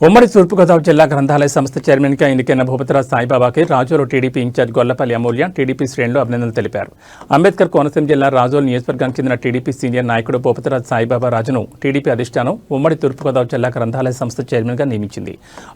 ఉమ్మడి తూర్పుగోదావరి జిల్లా గ్రంథాలయ సంస్థ చైర్మన్గా ఎన్నికైన Bhupathiraj సాయిబాబాకి Razole TDP incharge Gollapalli Amulya TDP శ్రేణులు అభినందనలు తెలిపారు. అంబేద్కర్ కోనసీమ జిల్లా రాజోలు నియోజకవర్గానికి చెందిన టీడీపీ సీనియర్ నాయకుడు భూపతిరాజ్ సాయిబాబా రాజును టీడీపీ అధిష్టానం ఉమ్మడి తూర్పుగోదావరి జిల్లా గ్రంథాలయ సంస్థ చైర్మన్గా నియమించింది.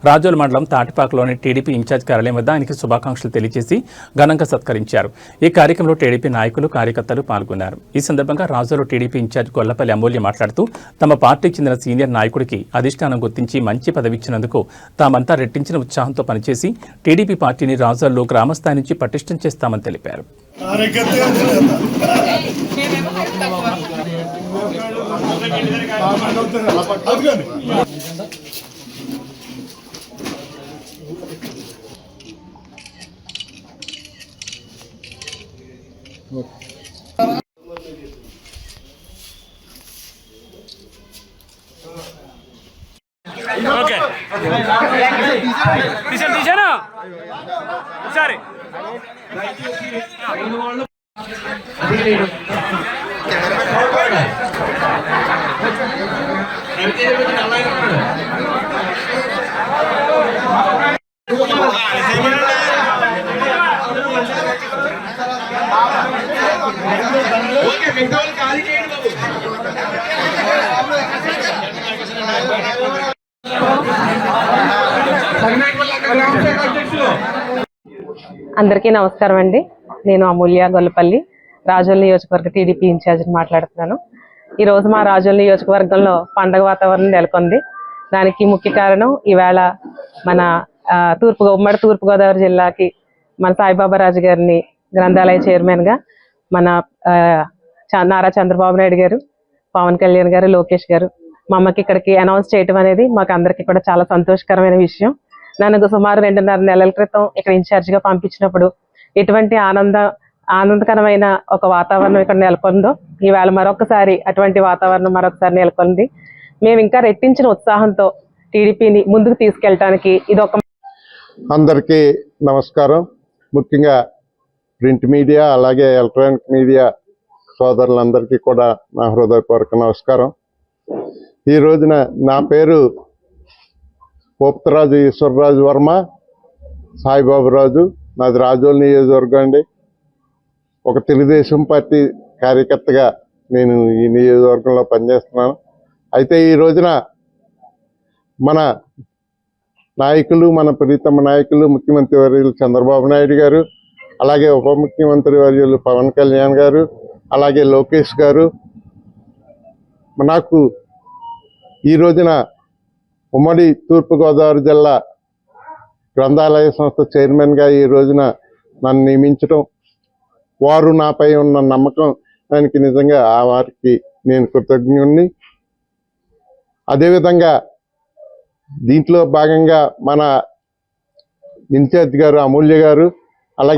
రాజోలు మండలం తాటిపాకలోని టీడీపీ ఇన్ఛార్జ్ కార్యాలయం వద్ద ఆయనకి శుభాకాంక్షలు తెలియజేసి ఘనంగా సత్కరించారు. ఈ కార్యక్రమంలో టీడీపీ నాయకులు కార్యకర్తలు పాల్గొన్నారు. ఈ సందర్భంగా రాజోలు టీడీపీ ఇన్ఛార్జ్ గొల్లపల్లి అమూల్య మాట్లాడుతూ తమ పార్టీకి చెందిన సీనియర్ నాయకుడికి అధిష్టానం గుర్తించి మంచి పదవి పదవిచ్చినందుకు తామంతా రెట్టించిన ఉత్సాహంతో పనిచేసి టీడీపీ పార్టీని రాజాల్లో గ్రామస్థాయి నుంచి పటిష్టం చేస్తామని తెలిపారు. కార్యకర్త అదిగోండి ఓకే మిగతా వాళ్ళు ఖాళీ చేయండి బాబు. అందరికీ నమస్కారం అండి. నేను అమూల్య గొల్లపల్లి రాజోల్ నియోజకవర్గ టీడీపీ ఇన్ఛార్జిని మాట్లాడుతున్నాను. ఈరోజు మా రాజోల్ నియోజకవర్గంలో పండగ వాతావరణం నెలకొంది. దానికి ముఖ్య కారణం ఈవేళ మన తూర్పు ఉమ్మడి తూర్పుగోదావరి జిల్లాకి మన సాయిబాబా రాజు గారిని గ్రంథాలయ చైర్మన్గా మన నారా చంద్రబాబు నాయుడు గారు పవన్ కళ్యాణ్ గారు లోకేష్ గారు మా అమ్మకి ఇక్కడికి అనౌన్స్ చేయటం అనేది మాకు అందరికీ కూడా చాలా సంతోషకరమైన విషయం. నన్ను సుమారు రెండున్నర నెలల క్రితం ఇక్కడ ఇన్ఛార్జ్గా పంపించినప్పుడు ఎటువంటి ఆనంద ఆనందకరమైన ఒక వాతావరణం ఇక్కడ నెలకొందో ఈవేళ మరొకసారి అటువంటి వాతావరణం మరొకసారి నెలకొంది. మేము ఇంకా రెట్టించిన ఉత్సాహంతో టీడీపీని ముందుకు తీసుకెళ్ళటానికి ఇది ఒక అందరికీ నమస్కారం. ముఖ్యంగా ప్రింట్ మీడియా అలాగే ఎలక్ట్రానిక్ మీడియా సోదరులందరికీ కూడా నా హృదయపూర్వక నమస్కారం. ఈ రోజున నా పేరు పోప్తరాజు ఈశ్వరరాజు వర్మ సాయిబాబు రాజు నాది రాజోల్ నియోజకవర్గం అండి. ఒక తెలుగుదేశం పార్టీ కార్యకర్తగా నేను ఈ నియోజకవర్గంలో పనిచేస్తున్నాను. అయితే ఈ రోజున మన నాయకులు మన ప్రీతమ నాయకులు ముఖ్యమంత్రి వర్యులు చంద్రబాబు నాయుడు గారు అలాగే ఉప ముఖ్యమంత్రి వర్యులు పవన్ కళ్యాణ్ గారు అలాగే లోకేష్ గారు నాకు ఈ రోజున ఉమ్మడి తూర్పుగోదావరి జిల్లా గ్రంథాలయ సంస్థ చైర్మన్గా ఈ రోజున నన్ను నియమించడం వారు నాపై ఉన్న నమ్మకం దానికి నిజంగా ఆ వారికి నేను కృతజ్ఞుణ్ణి. అదేవిధంగా దీంట్లో భాగంగా మన ఇన్ఛార్జ్ గారు అమూల్య గారు